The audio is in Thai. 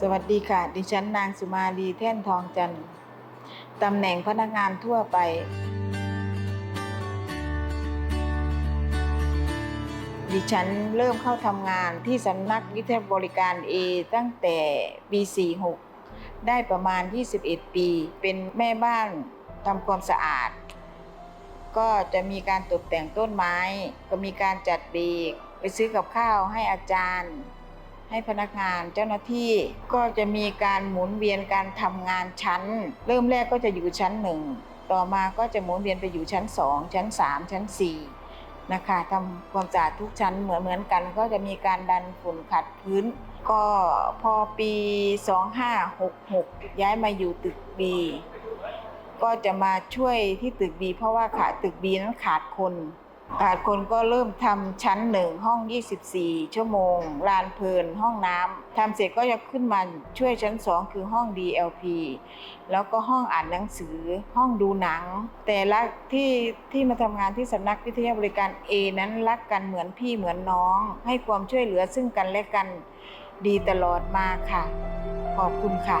สวัสดีค่ะ ดิฉันนางสุมาลีแท่นทองจันทร์ตำแหน่งพนักงานทั่วไป ดิฉันเริ่มเข้าทำงานที่สำนักวิทยบริการ A ตั้งแต่ปี 46 ได้ประมาณ 21 ปี เป็นแม่บ้านทำความสะอาด ก็จะมีการตกแต่งต้นไม้ ก็มีการจัดเบรกไปซื้อกับข้าวให้อาจารย์ ให้พนักงานเจ้าหน้าที่ก็จะมีการหมุนเวียนการทำงานชั้น เริ่มแรกก็จะอยู่ชั้นหนึ่งต่อมาก็จะหมุนเวียนไปอยู่ชั้นสองชั้นสามชั้นสี่นะคะทำความสะอาดทุกชั้นเหมือนเหมือนกัน ก็จะมีการดันฝุ่นขัดพื้น ก็พอปี 2566 ย้ายมาอยู่ตึกบีก็จะมาช่วยที่ตึกบีเพราะว่าขาดตึกบีนั้นขาดคน ขาดคนก็เริ่มทำชั้นหนึ่งห้อง 24 ชั่วโมง ลานเพลินห้องน้ำทำเสร็จก็จะขึ้นมาช่วยชั้น 2 คือห้อง DLP แล้วก็ห้องอ่านหนังสือห้องดูหนัง แต่ละที่ที่มาทำงานที่สำนักวิทยาบริการ A นั้นรักกันเหมือนพี่เหมือนน้อง ให้ความช่วยเหลือซึ่งกันและกันดีตลอดมาค่ะ ขอบคุณค่ะ